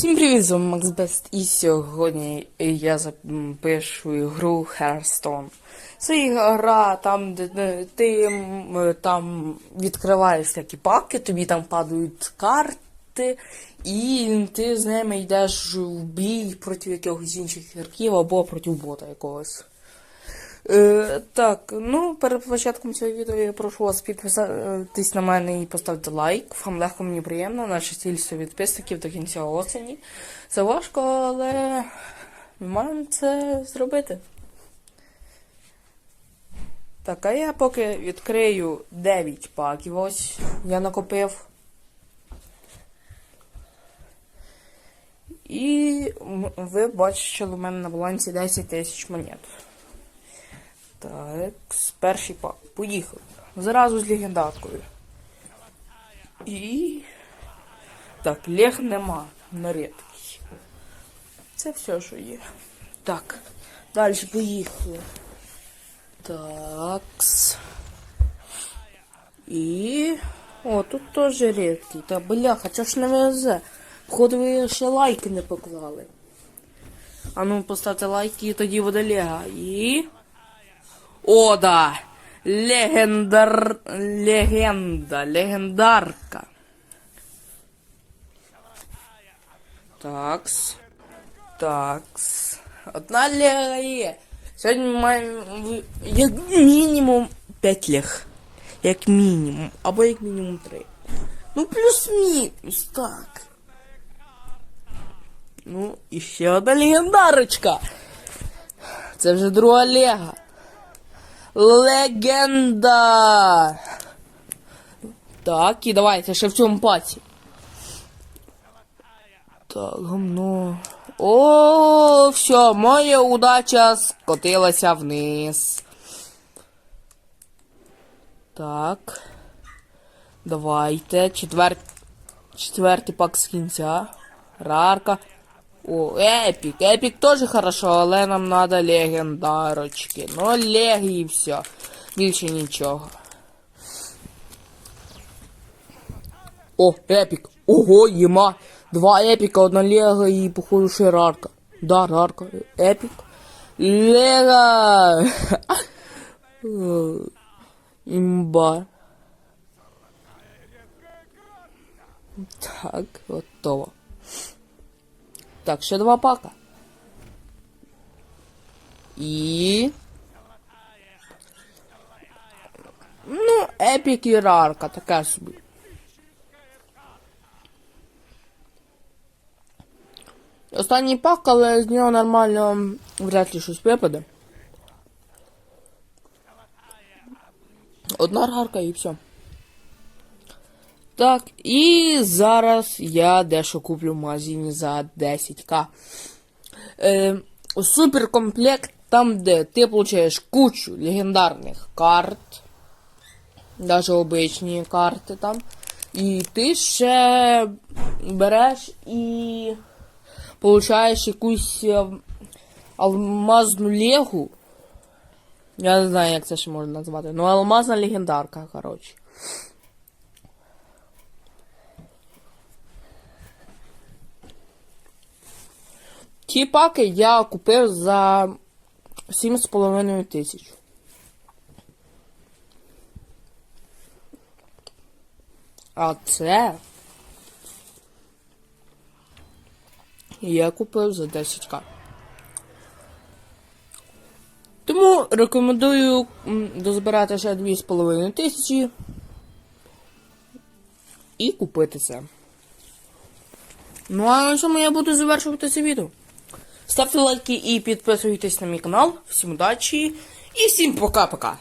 Всім привіт, з вами Макс Бест, і сьогодні я запишу гру Hearthstone. Це гра там, де ти там відкриваєш такі паки, тобі там падають карти, і ти з ними йдеш в бій проти якихось інших ігроків або проти бота якогось. Е, так, ну перед початком цього відео я прошу вас підписатись на мене і поставити лайк. Вам легко мені приємно, наше ціль 100 підписників до кінця осені. Це важко, але маємо це зробити. Так, а я поки відкрию 9 паків. Ось я накопив. І ви бачите, що у мене на балансі 10 тисяч монет. Так, перший пак. Поїхали. Зразу з легендаркою. І. Так, лег нема на рідкий. Це все, що є. Так. Далі поїхали. Такс. І. О, тут теж рідкий. Та бляха, це ж не везе. Походу ви ще лайки не поклали. А ну, поставте лайки і тоді буде лега. І. О, да! Легендар... Легенда, легендарка. Такс. Такс. Одна лега є. Сьогодні ми маємо ви- як мінімум 5 лег. Як мінімум. Або як мінімум 3. Ну, плюс-мінус, так. Ну, і ще одна легендарочка. Це вже друга лега. Легенда. Так, і давайте ще в цьому паті. Так, гамно. О, все, моя удача скотилася вниз. Так. Давайте. Четвер... Четвертий пак з кінця. Рарка. О, епік. Епік теж хорошо, але нам надо легендарочки. Ну, леги і все. Більше нічого. О, епік. Ого, єма. Два епіка, одна лего і походу ще рарка. Да, рарка. Епік. Лего. Імба. Так, готово. Так, ще два пака. І. Ну, епік і рарка, така собі. Останній пак, але з нього нормально вряд ли щось випаде. Одна рарка і все. Так, і зараз я дещо куплю в магазині за 10к. Е, суперкомплект, там, де ти получаєш кучу легендарних карт. Даже обичні карти там. І ти ще береш і получаєш якусь е, алмазну легу. Я не знаю, як це ще можна назвати. Ну, алмазна легендарка, коротше. Ті паки я купив за 7,5 тисяч. А це я купив за 10к. Тому рекомендую дозбирати ще 2,5 тисячі і купити це. Ну а на цьому я буду завершувати це відео. Ставте лайки і підписуйтесь на мій канал. Всім удачі і всім пока-пока.